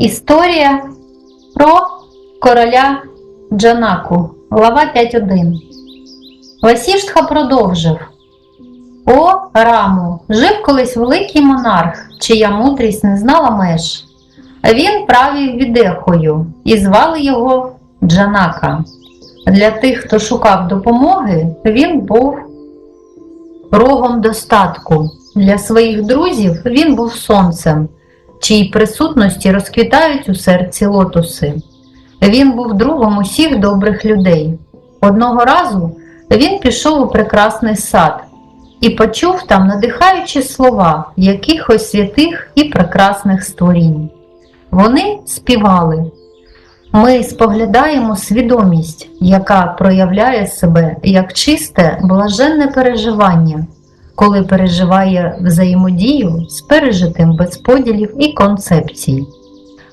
Історія про короля Джанаку. Глава 5.1. Васіштха продовжив. О, Раму, жив колись великий монарх, чия мудрість не знала меж. Він правив відехою і звали його Джанака. Для тих, хто шукав допомоги, він був рогом достатку. Для своїх друзів він був сонцем, чиї присутності розквітають у серці лотоси. Він був другом усіх добрих людей. Одного разу він пішов у прекрасний сад і почув там надихаючі слова якихось святих і прекрасних створінь. Вони співали. Ми споглядаємо свідомість, яка проявляє себе як чисте, блаженне переживання, коли переживає взаємодію з пережитим без поділів і концепцій.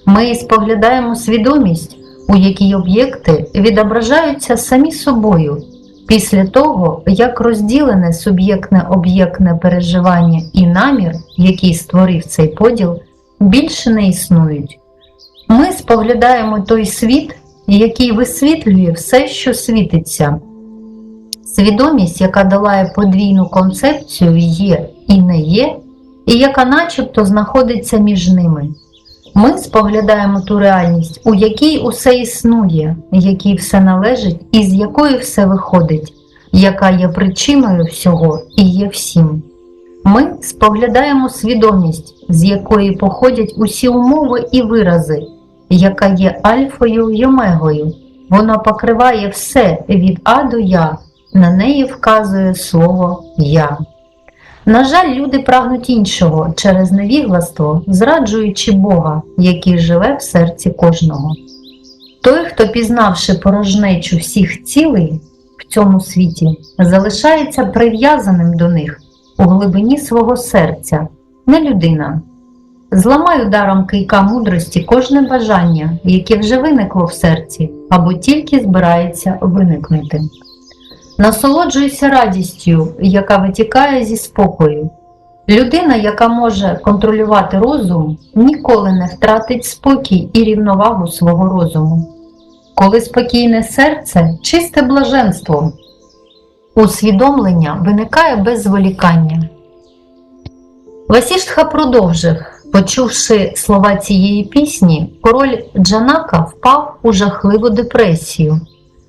Ми споглядаємо свідомість, у якій об'єкти відображаються самі собою після того, як розділене суб'єктне-об'єктне переживання і намір, який створив цей поділ, більше не існують. Ми споглядаємо той світ, який висвітлює все, що світиться. Свідомість, яка долає подвійну концепцію є і не є, і яка начебто знаходиться між ними. Ми споглядаємо ту реальність, у якій усе існує, якій все належить і з якої все виходить, яка є причиною всього і є всім. Ми споглядаємо свідомість, з якої походять усі умови і вирази, яка є альфою й омегою. Вона покриває все від А до Я, на неї вказує слово Я. На жаль, люди прагнуть іншого через невігластво, зраджуючи Бога, який живе в серці кожного. Той, хто, пізнавши порожнечу всіх цілей в цьому світі, залишається прив'язаним до них у глибині свого серця, не людина. Зламай ударом кийка мудрості кожне бажання, яке вже виникло в серці або тільки збирається виникнути. Насолоджуйся радістю, яка витікає зі спокою. Людина, яка може контролювати розум, ніколи не втратить спокій і рівновагу свого розуму. Коли спокійне серце чисте блаженство, усвідомлення виникає без зволікання. Васіштха продовжив. Почувши слова цієї пісні, король Джанака впав у жахливу депресію.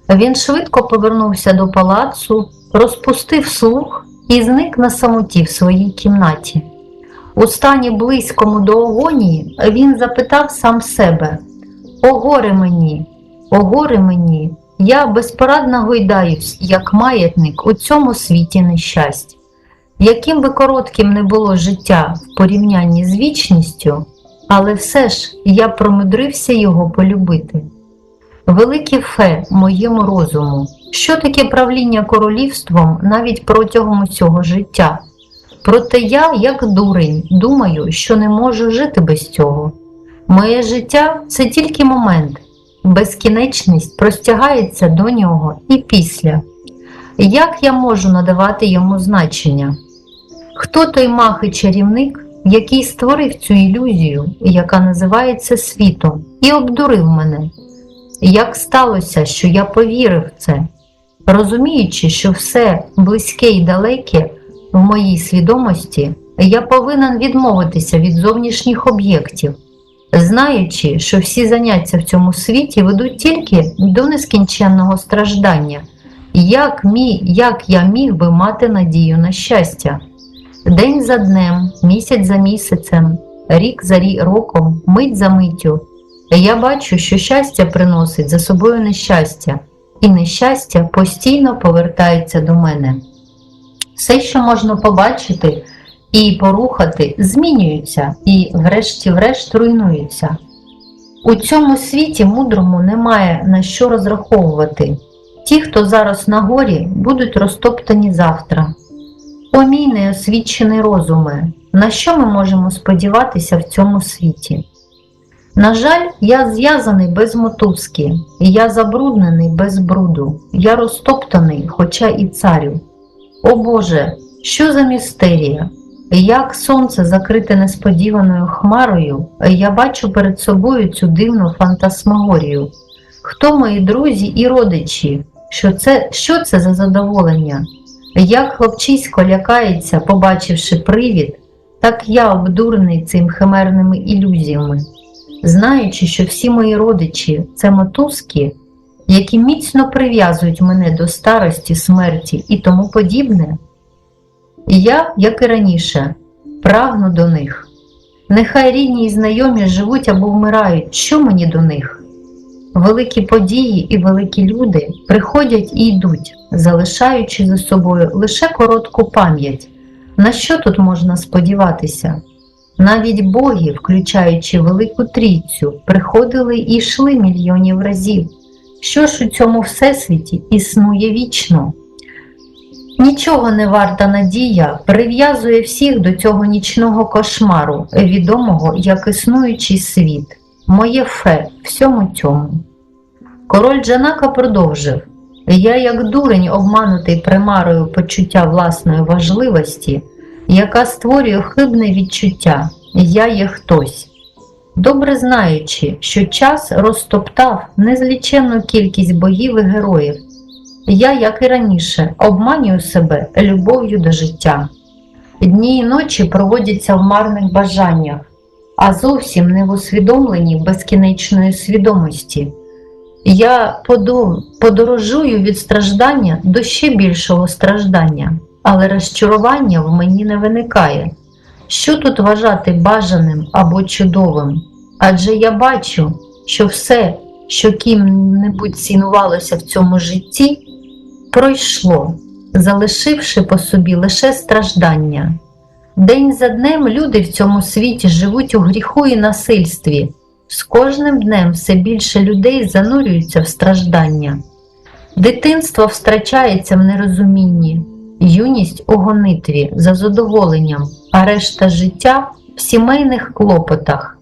Він швидко повернувся до палацу, розпустив слух і зник на самоті в своїй кімнаті. У стані близькому до агонії він запитав сам себе: О горе мені, о горе мені, я безпорадно гойдаюсь, як маятник у цьому світі нещасть. Яким би коротким не було життя в порівнянні з вічністю, але все ж я промудрився його полюбити. Велике фе моєму розуму, що таке правління королівством навіть протягом усього життя. Проте я, як дурень, думаю, що не можу жити без цього. Моє життя це тільки момент, безкінечність простягається до нього і після. Як я можу надавати йому значення? Хто той мах і чарівник, який створив цю ілюзію, яка називається світом, і обдурив мене? Як сталося, що я повірив в це, розуміючи, що все близьке і далеке в моїй свідомості, я повинен відмовитися від зовнішніх об'єктів, знаючи, що всі заняття в цьому світі ведуть тільки до нескінченного страждання, як, мі, як я міг би мати надію на щастя? День за днем, місяць за місяцем, рік за роком, мить за миттю. Я бачу, що щастя приносить за собою нещастя, і нещастя постійно повертається до мене. Все, що можна побачити і порухати, змінюється і, врешті-врешт, руйнується. У цьому світі мудрому немає на що розраховувати. Ті, хто зараз на горі, будуть розтоптані завтра. О мій неосвічений розуме, на що ми можемо сподіватися в цьому світі? На жаль, я зв'язаний без мотузки, і я забруднений без бруду, я розтоптаний, хоча і царю. О Боже, що за містерія? Як сонце закрите несподіваною хмарою, я бачу перед собою цю дивну фантасмагорію. Хто мої друзі і родичі? Що це, що це за задоволення? Як хлопчисько лякається, побачивши привід, так я обдурений цим химерними ілюзіями, знаючи, що всі мої родичі це мотузки, які міцно прив'язують мене до старості, смерті і тому подібне. І я, як і раніше, прагну до них. Нехай рідні і знайомі живуть або вмирають, що мені до них? Великі події і великі люди приходять і йдуть, залишаючи за собою лише коротку пам'ять. На що тут можна сподіватися? Навіть боги, включаючи Велику Трійцю, приходили і йшли мільйонів разів. Що ж у цьому всесвіті існує вічно? Нічого не варта надія прив'язує всіх до цього нічного кошмару, відомого як існуючий світ, моє фе всьому цьому. Король Джанака продовжив Я, як дурень, обманутий примарою почуття власної важливості, яка створює хибне відчуття, я є хтось. Добре знаючи, що час розтоптав незліченну кількість богів і героїв, я, як і раніше, обманюю себе любов'ю до життя. Дні і ночі проводяться в марних бажаннях, а зовсім не в усвідомленні безкінечної свідомості. Я подорожую від страждання до ще більшого страждання, але розчарування в мені не виникає. Що тут вважати бажаним або чудовим? Адже я бачу, що все, що ким-небудь цінувалося в цьому житті, пройшло, залишивши по собі лише страждання. День за днем люди в цьому світі живуть у гріху і насильстві. З кожним днем все більше людей занурюються в страждання. Дитинство втрачається в нерозумінні, юність у гонитві за задоволенням, а решта життя в сімейних клопотах.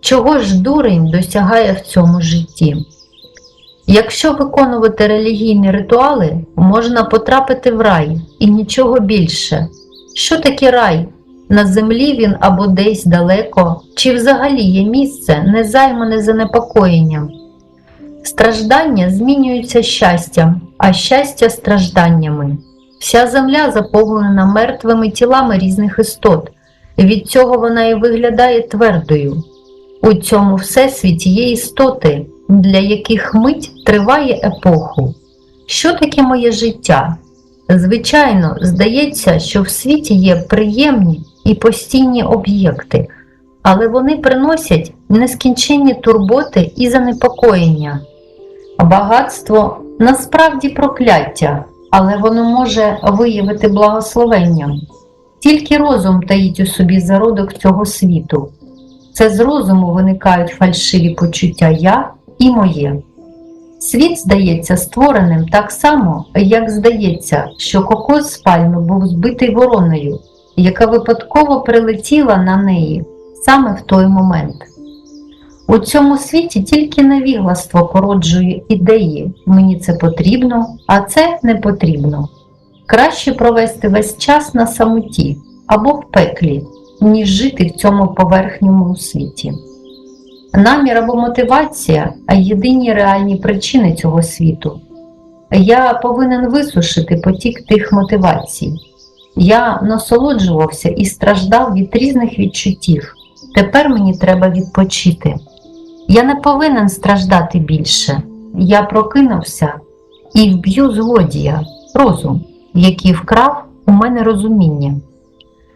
Чого ж дурень досягає в цьому житті? Якщо виконувати релігійні ритуали, можна потрапити в рай і нічого більше. Що таке рай? На землі він або десь далеко, чи взагалі є місце, не займане занепокоєнням. Страждання змінюються щастям, а щастя стражданнями. Вся земля заповнена мертвими тілами різних істот, від цього вона і виглядає твердою. У цьому всесвіті є істоти, для яких мить триває епоху. Що таке моє життя? Звичайно, здається, що в світі є приємні і постійні об'єкти, але вони приносять нескінченні турботи і занепокоєння. Багатство насправді прокляття, але воно може виявити благословенням. Тільки розум таїть у собі зародок цього світу. Це з розуму виникають фальшиві почуття я і моє. Світ здається створеним так само, як здається, що кокос з пальми був збитий вороною, яка випадково прилетіла на неї саме в той момент. У цьому світі тільки невігластво породжує ідеї мені це потрібно, а це не потрібно. Краще провести весь час на самоті або в пеклі, ніж жити в цьому поверхньому світі. Намір або мотивація а єдині реальні причини цього світу. Я повинен висушити потік тих мотивацій. Я насолоджувався і страждав від різних відчуттів. Тепер мені треба відпочити. Я не повинен страждати більше. Я прокинувся і вб'ю злодія, розум, який вкрав у мене розуміння.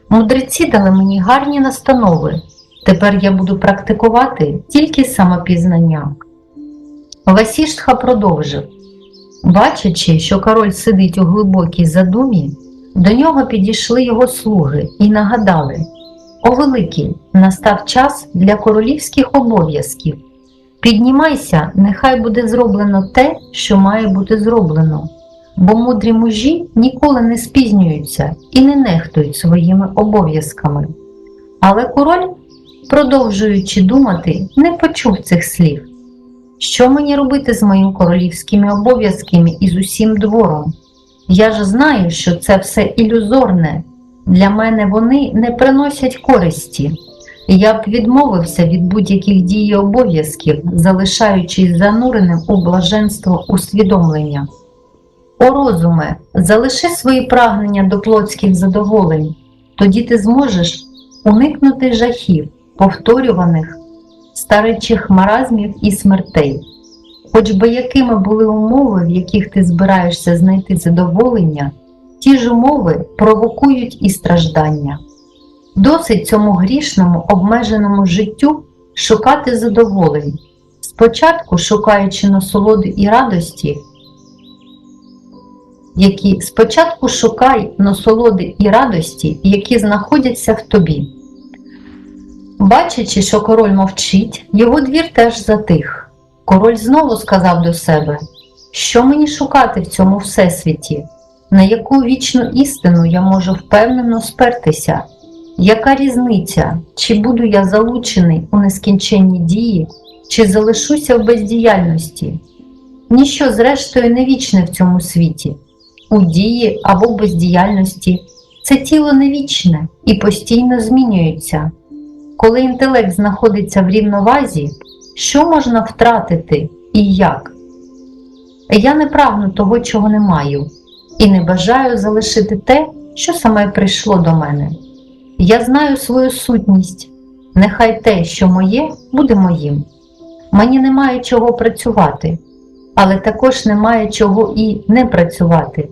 Мудреці дали мені гарні настанови. Тепер я буду практикувати тільки самопізнання. Васіштха продовжив. Бачачи, що король сидить у глибокій задумі, до нього підійшли його слуги і нагадали: О великий, настав час для королівських обов'язків. Піднімайся, нехай буде зроблено те, що має бути зроблено, бо мудрі мужі ніколи не спізнюються і не нехтують своїми обов'язками. Але король, продовжуючи думати, не почув цих слів. Що мені робити з моїм королівськими обов'язками і з усім двором? Я ж знаю, що це все ілюзорне, Для мене вони не приносять користі. Я б відмовився від будь-яких дій і обов'язків, залишаючись зануреним у блаженство усвідомлення. О розуме, залиши свої прагнення до плотських задоволень, тоді ти зможеш уникнути жахів, повторюваних старичих маразмів і смертей. Хоч би якими були умови, в яких ти збираєшся знайти задоволення, ті ж умови провокують і страждання. Досить цьому грішному обмеженому життю шукати задоволень, спочатку шукаючи насолоди і радості, які спочатку шукай насолоди і радості, які знаходяться в тобі. Бачачи, що король мовчить, його двір теж затих. Король знову сказав до себе, що мені шукати в цьому всесвіті, на яку вічну істину я можу впевнено спертися. Яка різниця, чи буду я залучений у нескінченні дії, чи залишуся в бездіяльності? Ніщо, зрештою, не вічне в цьому світі. У дії або бездіяльності це тіло не вічне і постійно змінюється. Коли інтелект знаходиться в рівновазі, що можна втратити і як? Я не прагну того, чого не маю, і не бажаю залишити те, що саме прийшло до мене. Я знаю свою сутність, нехай те, що моє, буде моїм. Мені немає чого працювати, але також немає чого і не працювати.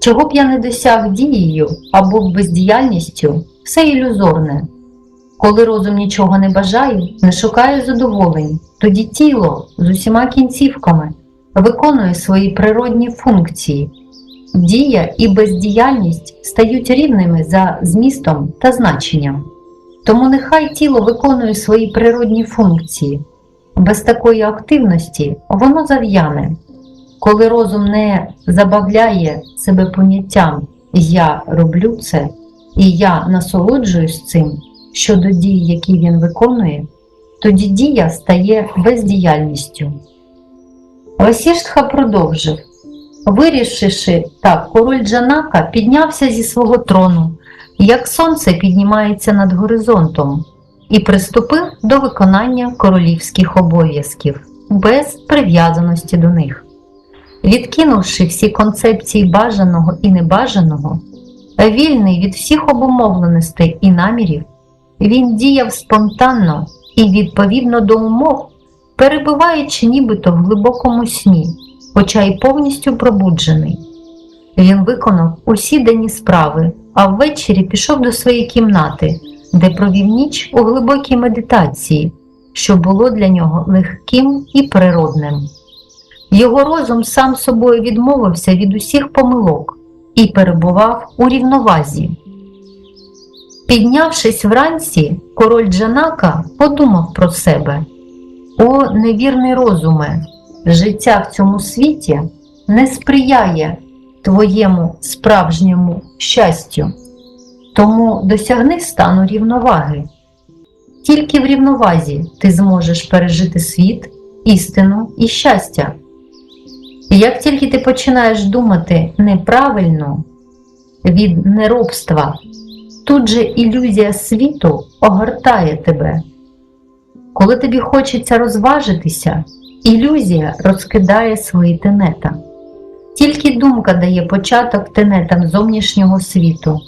Чого б я не досяг дією або бездіяльністю, все ілюзорне. Коли розум нічого не бажає, не шукає задоволень, тоді тіло з усіма кінцівками виконує свої природні функції. Дія і бездіяльність стають рівними за змістом та значенням. Тому нехай тіло виконує свої природні функції. Без такої активності воно зав'яне. Коли розум не забавляє себе поняттям Я роблю це і я насолоджуюсь цим щодо дій, які він виконує, тоді дія стає бездіяльністю. Васіштха продовжив. Вирішивши так, король Джанака піднявся зі свого трону, як сонце піднімається над горизонтом, і приступив до виконання королівських обов'язків без прив'язаності до них. Відкинувши всі концепції бажаного і небажаного, вільний від всіх обумовленостей і намірів, він діяв спонтанно і відповідно до умов, перебуваючи нібито в глибокому сні хоча й повністю пробуджений. Він виконав усі денні справи, а ввечері пішов до своєї кімнати, де провів ніч у глибокій медитації, що було для нього легким і природним. Його розум сам собою відмовився від усіх помилок і перебував у рівновазі. Піднявшись вранці, король Джанака подумав про себе: О, невірний розуме! Життя в цьому світі не сприяє твоєму справжньому щастю, тому досягни стану рівноваги. Тільки в рівновазі ти зможеш пережити світ, істину і щастя. І як тільки ти починаєш думати неправильно від неробства, тут же ілюзія світу огортає тебе. Коли тобі хочеться розважитися, Ілюзія розкидає свої тенета. Тільки думка дає початок тенетам зовнішнього світу.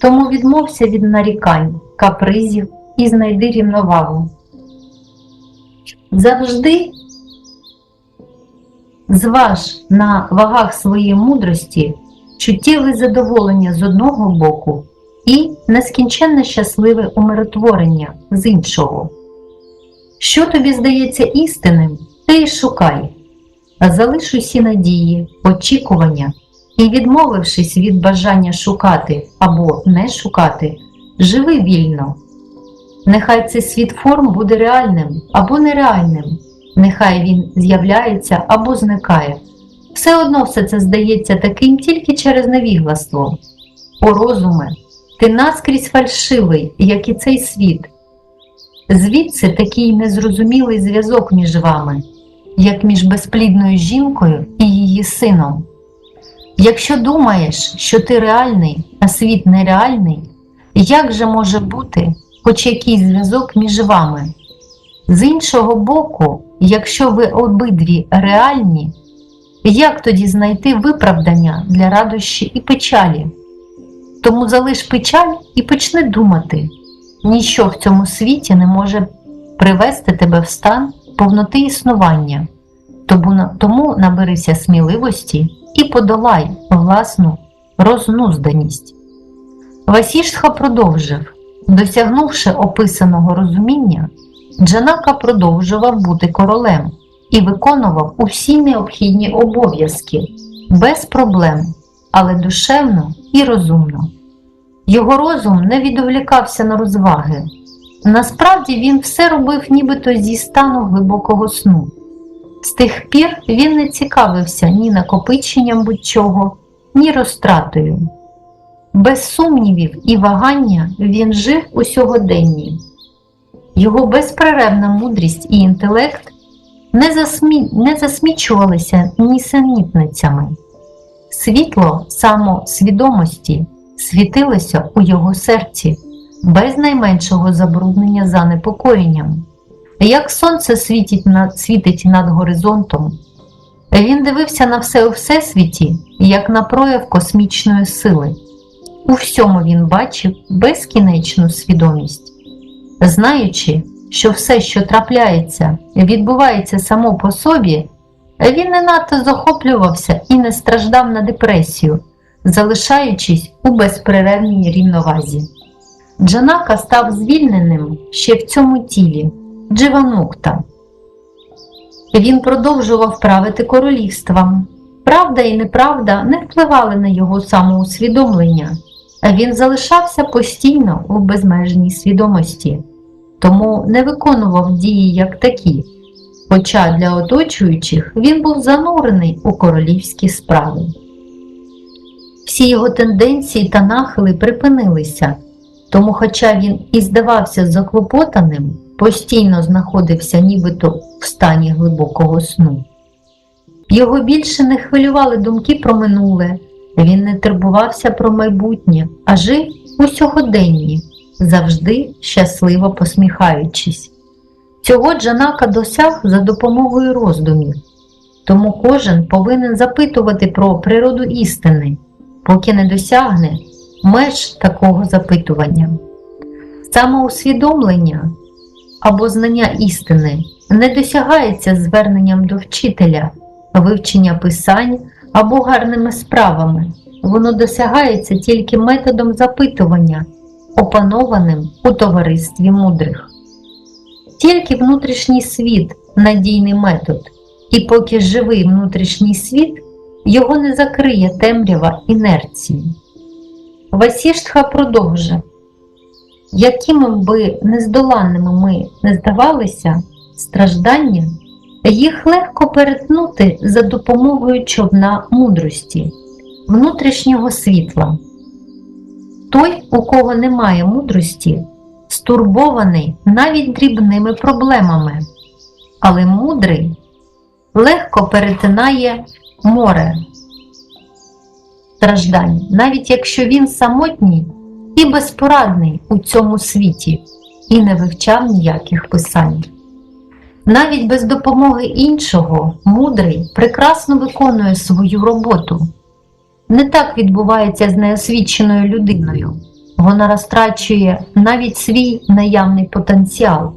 Тому відмовся від нарікань, капризів і знайди рівновагу. Завжди зваж на вагах своєї мудрості чуттєве задоволення з одного боку і нескінченне щасливе умиротворення з іншого. Що тобі здається істинним? Ти шукай, залиш усі надії, очікування і, відмовившись від бажання шукати або не шукати, живи вільно. Нехай цей світ форм буде реальним або нереальним, нехай він з'являється або зникає. Все одно все це здається таким тільки через невігластво. О розуме, ти наскрізь фальшивий, як і цей світ. Звідси такий незрозумілий зв'язок між вами як між безплідною жінкою і її сином. Якщо думаєш, що ти реальний, а світ нереальний, як же може бути хоч якийсь зв'язок між вами? З іншого боку, якщо ви обидві реальні, як тоді знайти виправдання для радощі і печалі? Тому залиш печаль і почни думати. Ніщо в цьому світі не може привести тебе в стан повноти існування. Тому, наберися сміливості і подолай власну рознузданість. Васіштха продовжив, досягнувши описаного розуміння, Джанака продовжував бути королем і виконував усі необхідні обов'язки без проблем, але душевно і розумно. Його розум не відволікався на розваги. Насправді він все робив нібито зі стану глибокого сну. З тих пір він не цікавився ні накопиченням будь-чого, ні розтратою. Без сумнівів і вагання він жив у сьогоденні. Його безперервна мудрість і інтелект не, засмі... не засмічувалися нісенітницями. Світло самосвідомості світилося у його серці без найменшого забруднення занепокоєнням. Як сонце світить над, світить над горизонтом, він дивився на все у всесвіті, як на прояв космічної сили. У всьому він бачив безкінечну свідомість, знаючи, що все, що трапляється, відбувається само по собі, він не надто захоплювався і не страждав на депресію, залишаючись у безперервній рівновазі. Джанака став звільненим ще в цьому тілі Дживанукта. Він продовжував правити королівством. Правда і неправда не впливали на його самоусвідомлення, він залишався постійно у безмежній свідомості, тому не виконував дії як такі, хоча для оточуючих він був занурений у королівські справи. Всі його тенденції та нахили припинилися, тому, хоча він і здавався заклопотаним, постійно знаходився нібито в стані глибокого сну. Його більше не хвилювали думки про минуле, він не турбувався про майбутнє, а жив у сьогоденні, завжди щасливо посміхаючись. Цього Джанака досяг за допомогою роздумів, тому кожен повинен запитувати про природу істини, поки не досягне меж такого запитування. Самоусвідомлення або знання істини не досягається зверненням до вчителя, вивчення писань або гарними справами. Воно досягається тільки методом запитування, опанованим у товаристві мудрих. Тільки внутрішній світ надійний метод, і поки живий внутрішній світ, його не закриє темрява інерції. Васіштха продовжив. Якими би нездоланними ми не здавалися, страждання, їх легко перетнути за допомогою човна мудрості, внутрішнього світла. Той, у кого немає мудрості, стурбований навіть дрібними проблемами, але мудрий легко перетинає море страждань, навіть якщо він самотній і безпорадний у цьому світі і не вивчав ніяких писань. Навіть без допомоги іншого мудрий прекрасно виконує свою роботу. Не так відбувається з неосвіченою людиною. Вона розтрачує навіть свій наявний потенціал.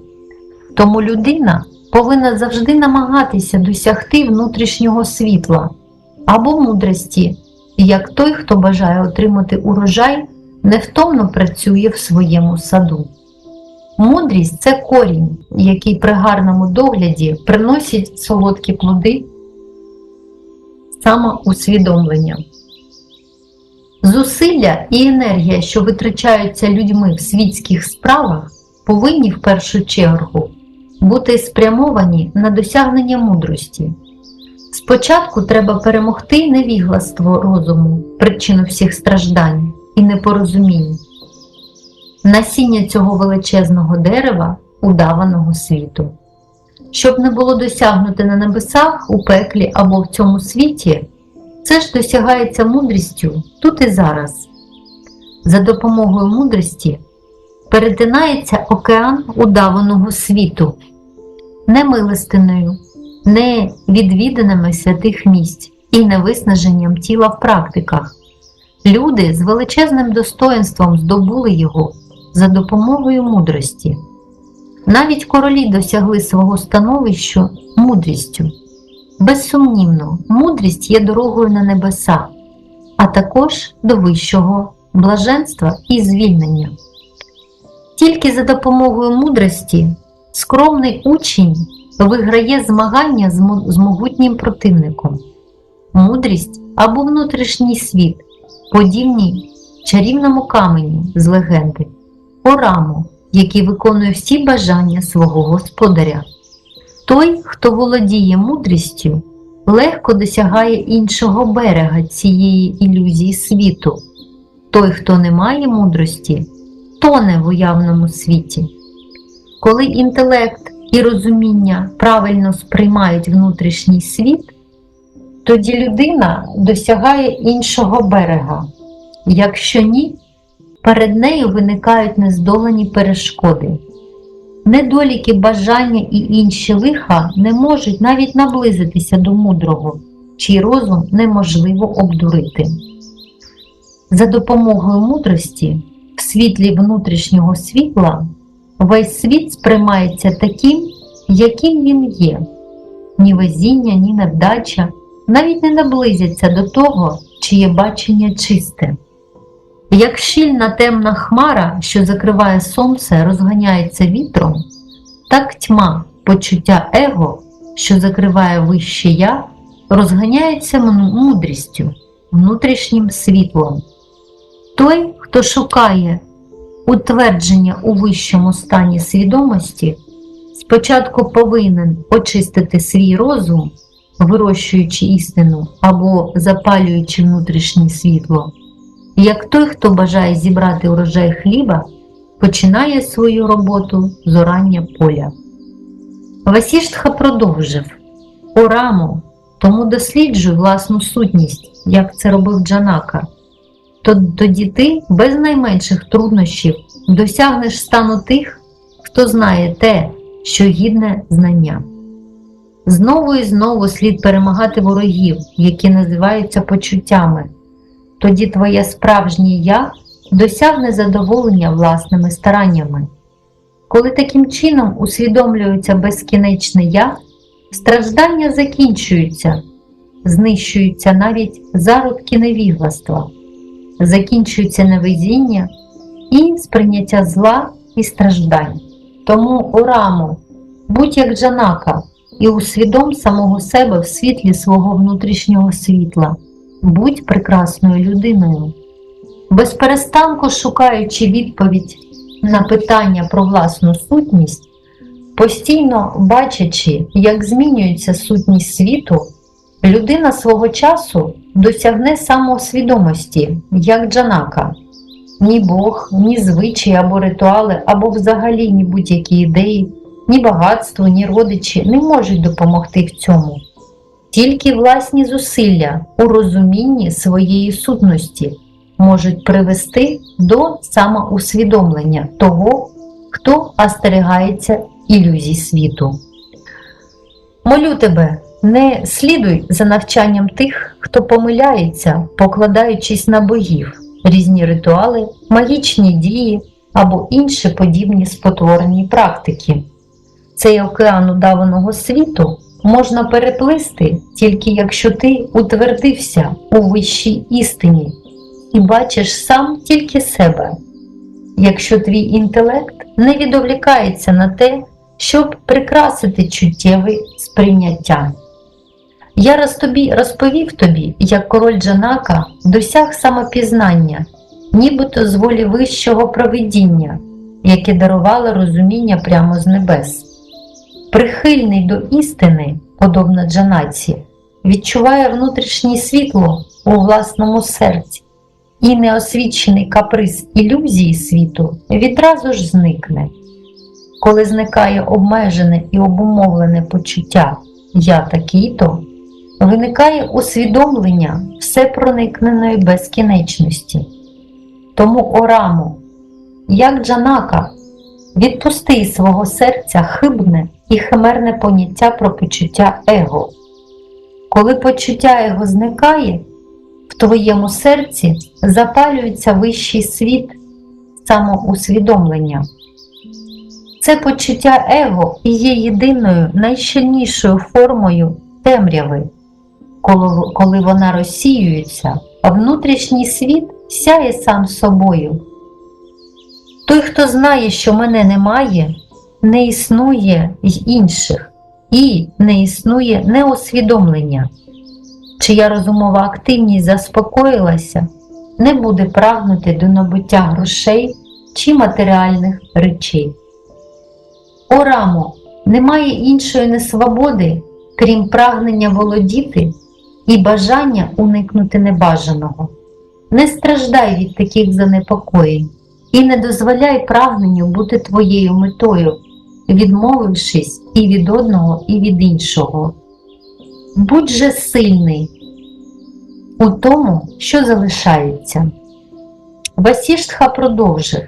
Тому людина повинна завжди намагатися досягти внутрішнього світла або мудрості, як той, хто бажає отримати урожай, невтомно працює в своєму саду. Мудрість це корінь, який при гарному догляді приносить солодкі плоди самоусвідомлення. Зусилля і енергія, що витрачаються людьми в світських справах, повинні в першу чергу бути спрямовані на досягнення мудрості. Спочатку треба перемогти невігластво розуму, причину всіх страждань і непорозумінь, насіння цього величезного дерева удаваного світу. Щоб не було досягнуте на небесах, у пеклі або в цьому світі, Це ж досягається мудрістю тут і зараз. За допомогою мудрості перетинається океан удаваного світу, не милостиною, не відвіданими святих місць і не виснаженням тіла в практиках. Люди з величезним достоинством здобули його за допомогою мудрості. Навіть королі досягли свого становища мудрістю. Безсумнівно, мудрість є дорогою на небеса, а також до вищого блаженства і звільнення. Тільки за допомогою мудрості скромний учень виграє змагання з могутнім противником. Мудрість або внутрішній світ подібні чарівному каменю з легенди, Ораму, який виконує всі бажання свого господаря. Той, хто володіє мудрістю, легко досягає іншого берега цієї ілюзії світу. Той, хто не має мудрості, тоне в уявному світі. Коли інтелект і розуміння правильно сприймають внутрішній світ, тоді людина досягає іншого берега. Якщо ні, перед нею виникають нездолані перешкоди. Недоліки бажання і інші лиха не можуть навіть наблизитися до мудрого, чий розум неможливо обдурити. За допомогою мудрості, в світлі внутрішнього світла, весь світ сприймається таким, яким він є. Ні везіння, ні невдача навіть не наблизяться до того, чиє бачення чисте. Як щільна темна хмара, що закриває сонце, розганяється вітром, так тьма, почуття его, що закриває вище я, розганяється мудрістю, внутрішнім світлом. Той, хто шукає утвердження у вищому стані свідомості, спочатку повинен очистити свій розум, вирощуючи істину або запалюючи внутрішнє світло. Як той, хто бажає зібрати урожай хліба, починає свою роботу з орання поля. Васіштха продовжив Орамо, тому досліджуй власну сутність, як це робив Джанака. То- Тоді ти без найменших труднощів досягнеш стану тих, хто знає те, що гідне знання. Знову і знову слід перемагати ворогів, які називаються почуттями. Тоді твоє справжнє я досягне задоволення власними стараннями. Коли таким чином усвідомлюється безкінечне я, страждання закінчуються, знищуються навіть зародки невігластва, закінчується невезіння і сприйняття зла і страждань. Тому Ораму, будь як Джанака і усвідом самого себе в світлі свого внутрішнього світла, будь прекрасною людиною. Безперестанку шукаючи відповідь на питання про власну сутність, постійно бачачи, як змінюється сутність світу, людина свого часу досягне самосвідомості, як Джанака. Ні Бог, ні звичаї або ритуали, або взагалі ні будь-які ідеї, ні багатство, ні родичі не можуть допомогти в цьому. Тільки власні зусилля у розумінні своєї сутності можуть привести до самоусвідомлення того, хто остерігається ілюзій світу. Молю тебе, не слідуй за навчанням тих, хто помиляється, покладаючись на богів, різні ритуали, магічні дії або інші подібні спотворені практики. Цей океан удаваного світу можна переплисти тільки якщо ти утвердився у вищій істині і бачиш сам тільки себе. Якщо твій інтелект не відволікається на те, щоб прикрасити чуттєве сприйняття. Я раз тобі розповів тобі, як король Джанака досяг самопізнання, нібито з волі вищого провидіння, яке дарувало розуміння прямо з небес. Прихильний до істини, подобно Джанаці, відчуває внутрішнє світло у власному серці, і неосвічений каприз ілюзії світу відразу ж зникне. Коли зникає обмежене і обумовлене почуття Я такий-то, виникає усвідомлення всепроникненої безкінечності. Тому Ораму, як Джанака, відпусти із свого серця хибне і химерне поняття про почуття его. Коли почуття его зникає, в твоєму серці запалюється вищий світ самоусвідомлення. Це почуття его і є єдиною найщільнішою формою темряви. Коли, вона розсіюється, внутрішній світ сяє сам собою. Той, хто знає, що мене немає, не існує й інших, і не існує неосвідомлення. Чия розумова активність заспокоїлася, не буде прагнути до набуття грошей чи матеріальних речей. О, Рамо, немає іншої несвободи, крім прагнення володіти і бажання уникнути небажаного. Не страждай від таких занепокоєнь і не дозволяй прагненню бути твоєю метою, відмовившись і від одного, і від іншого. Будь же сильний у тому, що залишається. Васіштха продовжив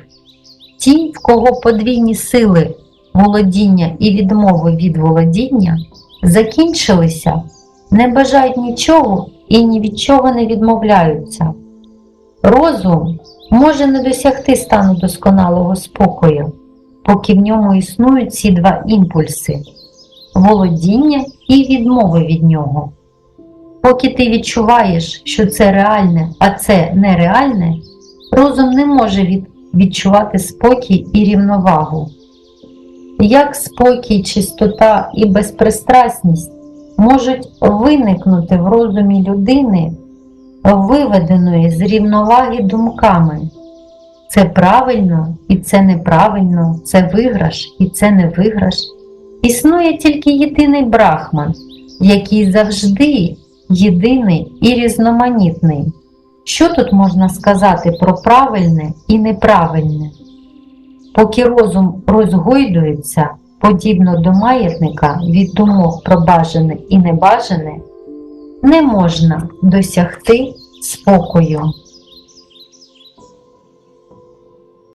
ті, в кого подвійні сили володіння і відмови від володіння закінчилися, не бажають нічого і ні від чого не відмовляються. Розум може не досягти стану досконалого спокою, поки в ньому існують ці два імпульси володіння і відмови від нього. Поки ти відчуваєш, що це реальне, а це нереальне, розум не може від, відчувати спокій і рівновагу. Як спокій, чистота і безпристрасність можуть виникнути в розумі людини, виведеної з рівноваги думками. Це правильно і це неправильно, це виграш і це не виграш. Існує тільки єдиний брахман, який завжди єдиний і різноманітний. Що тут можна сказати про правильне і неправильне? Поки розум розгойдується, подібно до маятника від думок про бажане і небажане, не можна досягти спокою.